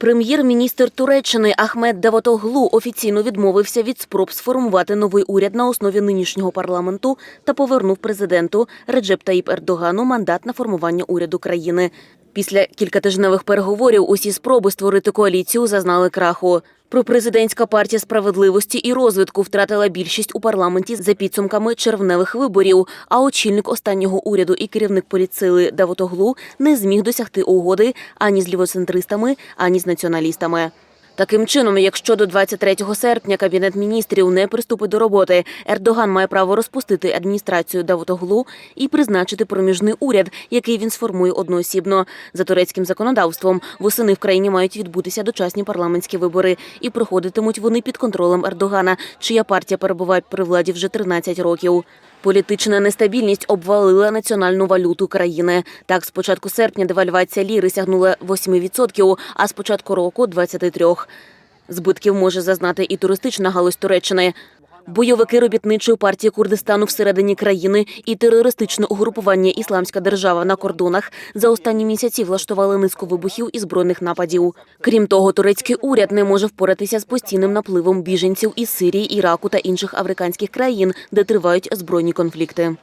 Прем'єр-міністр Туреччини Ахмед Давотоглу офіційно відмовився від спроб сформувати новий уряд на основі нинішнього парламенту та повернув президенту Реджеп Таїп Ердогану мандат на формування уряду країни. Після кількатижневих переговорів усі спроби створити коаліцію зазнали краху. Пропрезидентська партія справедливості і розвитку втратила більшість у парламенті за підсумками червневих виборів. А очільник останнього уряду і керівник поліцили Давотоглу не зміг досягти угоди ані з лівоцентристами, ані з націоналістами. Таким чином, якщо до 23 серпня кабінет міністрів не приступить до роботи, Ердоган має право розпустити адміністрацію Давутоглу і призначити проміжний уряд, який він сформує одноосібно. За турецьким законодавством восени в країні мають відбутися дочасні парламентські вибори, і проходитимуть вони під контролем Ердогана, чия партія перебуває при владі вже 13 років. Політична нестабільність обвалила національну валюту країни. Так, з початку серпня девальвація ліри сягнула 8%, а з початку року 23%. Збитків може зазнати і туристична галузь Туреччини. Бойовики робітничої партії Курдистану всередині країни і терористичне угрупування Ісламська держава на кордонах за останні місяці влаштували низку вибухів і збройних нападів. Крім того, турецький уряд не може впоратися з постійним напливом біженців із Сирії, Іраку та інших африканських країн, де тривають збройні конфлікти.